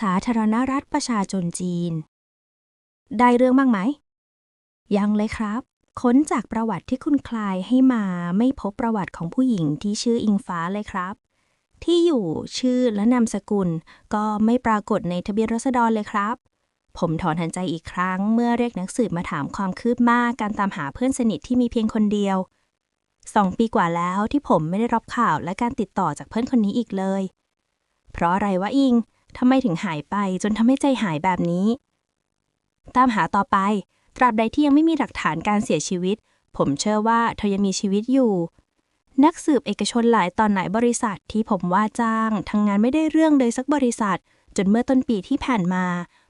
สาธารณรัฐประชาชนจีน ได้เรื่องบ้างไหม ยังเลยครับ ค้นจากประวัติที่คุณคลายให้มาไม่พบประวัติของผู้หญิงที่ชื่ออิงฟ้าเลยครับ ที่อยู่ชื่อและนามสกุล ก็ไม่ปรากฏในทะเบียนรัษฎรเลยครับ ผมถอนหายใจอีกครั้ง เมื่อเรียกนักสืบมาถามความคืบหน้าการตามหาเพื่อนสนิทที่มีเพียงคนเดียวสองปีกว่าแล้วที่ผมไม่ได้รับข่าวและการติดต่อจากเพื่อนคนนี้อีกเลย เพราะอะไรวะอิง ทำไมถึงหายไปจนทำให้ใจหายแบบนี้ ตามหาต่อไป ตราบใดที่ยังไม่มีหลักฐานการเสียชีวิต ผมเชื่อว่าเธอยังมีชีวิตอยู่ นักสืบเอกชนหลายตอนหลายบริษัทที่ผมว่าจ้างทำงานไม่ได้เรื่องเลยสักบริษัท จนเมื่อต้นปีที่ผ่านมา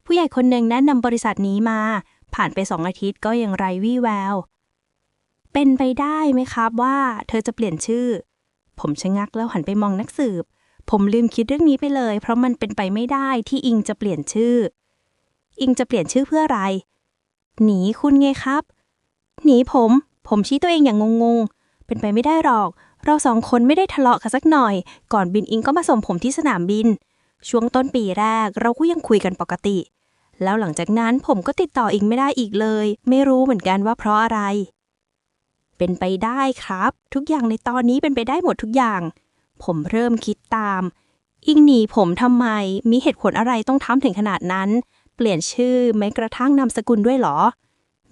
ผู้ใหญ่คนหนึ่งแนะนำบริษัทนี้มา ผ่านไปสองอาทิตย์ก็ยังไร้วี่แววเป็นไปได้ไหมครับว่า เธอจะเปลี่ยนชื่อ ผมชะงักแล้วหันไปมองนักสืบ ผมลืมคิดเรื่องนี้ไปเลย เพราะมันเป็นไปไม่ได้ที่อิงจะเปลี่ยนชื่อ อิงจะเปลี่ยนชื่อเพื่ออะไร หนีคุณไงครับ หนีผม ผมชี้ตัวเองอย่างงงๆ เป็นไปไม่ได้หรอก เราสองคนไม่ได้ทะเลาะกันสักหน่อย ก่อนบินอิงก็มาส่งผมที่สนามบิน ช่วงต้นปีแรกเราก็ยังคุยกันปกติ แล้วหลังจากนั้นผมก็ติดต่ออิงไม่ได้อีกเลย ไม่รู้เหมือนกันว่าเพราะอะไร เป็นไปได้ครับ ทุกอย่างในตอนนี้เป็นไปได้หมดทุกอย่าง ผมเริ่มคิดตาม อิงหนีผมทำไม มีเหตุผลอะไรต้องทำถึงขนาดนั้น เปลี่ยนชื่อแม้กระทั่งนามสกุลด้วยหรอ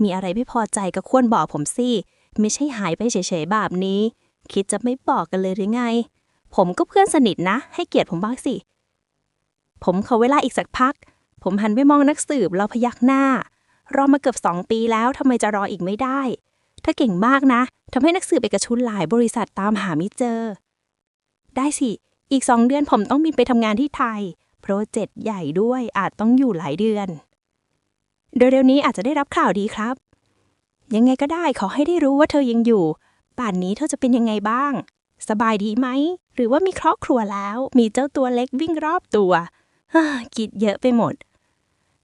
มีอะไรไม่พอใจก็ควรบอกผมสิ ไม่ใช่หายไปเฉยๆแบบนี้ คิดจะไม่บอกกันเลยหรือไง ผมก็เพื่อนสนิทนะ ให้เกียรติผมบ้างสิ ผมขอเวลาอีกสักพัก ผมหันไปมองนักสืบแล้วพยักหน้า รอมาเกือบสองปีแล้วทำไมจะรออีกไม่ได้ถ้าเก่งมากนะ ทำให้นักสืบเอกชนหลายบริษัทตามหาไม่เจอ ได้สิ อีกสองเดือนผมต้องบินไปทำงานที่ไทย โปรเจกต์ใหญ่ด้วยอาจต้องอยู่หลายเดือน เร็วๆนี้อาจจะได้รับข่าวดีครับ ยังไงก็ได้ขอให้ได้รู้ว่าเธอยังอยู่ ป่านนี้เธอจะเป็นยังไงบ้าง สบายดีไหม หรือว่ามีครอบครัวแล้ว มีเจ้าตัวเล็กวิ่งรอบตัวฮ่าคิดเยอะไปหมด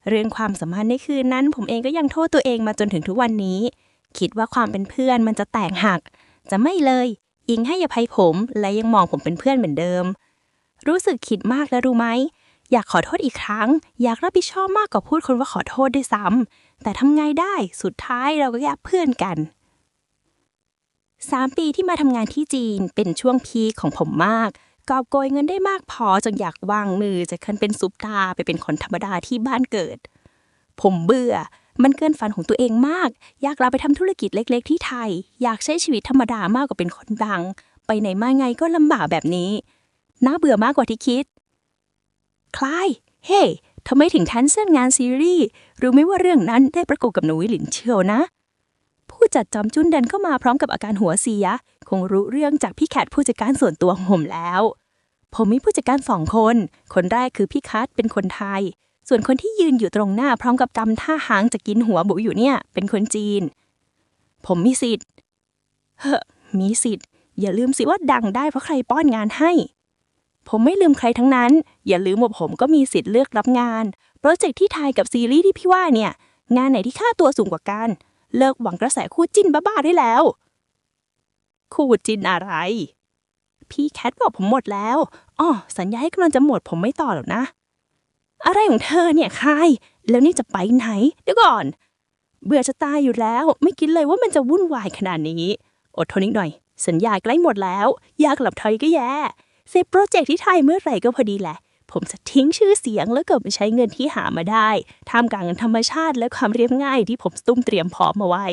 เรื่องความสัมพันธ์ในคืนนั้น ผมเองก็ยังโทษตัวเองมาจนถึงทุกวันนี้ คิดว่าความเป็นเพื่อนมันจะแตกหัก จะไม่เลย อิงให้อภัยผม และยังมองผมเป็นเพื่อนเหมือนเดิม รู้สึกคิดมากแล้วรู้ไหม อยากขอโทษอีกครั้ง อยากรับผิดชอบมากกว่าพูดคนว่าขอโทษด้วยซ้ำแต่ทำไงได้สุดท้ายเราก็แค่เพื่อนกันสามปีที่มาทำงานที่จีนเป็นช่วงพีของผมมาก กอบโกยเงินได้มากพอจนอยากวางมือจากคันเป็นซุปตาไปเป็นคนธรรมดาที่บ้านเกิด ผมเบื่อ มันเกินฝันของตัวเองมาก อยากลาไปทำธุรกิจเล็ก ๆ ที่ไทย อยากใช้ชีวิตธรรมดามากกว่าเป็นคนดัง ไปไหนมาไงก็ลำบากแบบนี้ น่าเบื่อมากกว่าที่คิด คลาย เฮ้ทำไมถึงแคนเซิลงานซีรีส์ รู้ไหมว่าเรื่องนั้นได้ประกบกับหนูวิหลินเชียวนะ ผู้จัดจอมจุนเดินเข้ามาพร้อมกับอาการหัวเสีย คงรู้เรื่องจากพี่แคทผู้จัดการส่วนตัวของผมแล้ว ผมมีผู้จัดการสองคน คนแรกคือพี่คัทเป็นคนไทย ส่วนคนที่ยืนอยู่ตรงหน้าพร้อมกับกำท่าหางจะกินหัวบุอยู่เนี่ย เป็นคนจีน ผมมีสิทธิ์ เฮ้มีสิทธิ์ อย่าลืมสิว่าดังได้เพราะใครป้อนงานให้ ผมไม่ลืมใครทั้งนั้น อย่าลืมว่าผมก็มีสิทธิ์เลือกรับงาน โปรเจกต์ที่ไทยกับซีรีส์ที่พี่ว่าเนี่ย งานไหนที่ค่าตัวสูงกว่ากัน เลิกหวังกระแสคู่จิ้นบ้าๆได้แล้ว คู่จิ้นอะไร พี่แคทบอกผมหมดแล้วอ๋อสัญญาให้กำลังจะหมดผมไม่ต่อหรอกนะ อะไรของเธอเนี่ยคาย แล้วนี่จะไปไหน เดี๋ยวก่อน เบื่อจะตายอยู่แล้ว ไม่คิดเลยว่ามันจะวุ่นวายขนาดนี้ อดทนอีกหน่อย สัญญาใกล้หมดแล้ว อยากกลับไทยก็แย่ เสร็จโปรเจกต์ที่ไทยเมื่อไหร่ก็พอดีแหละ ผมจะทิ้งชื่อเสียงแล้วก็ไปใช้เงินที่หามาได้ท่ามกลางธรรมชาติและความเรียบง่ายที่ผมตุ้มเตรียมพร้อมมาไว้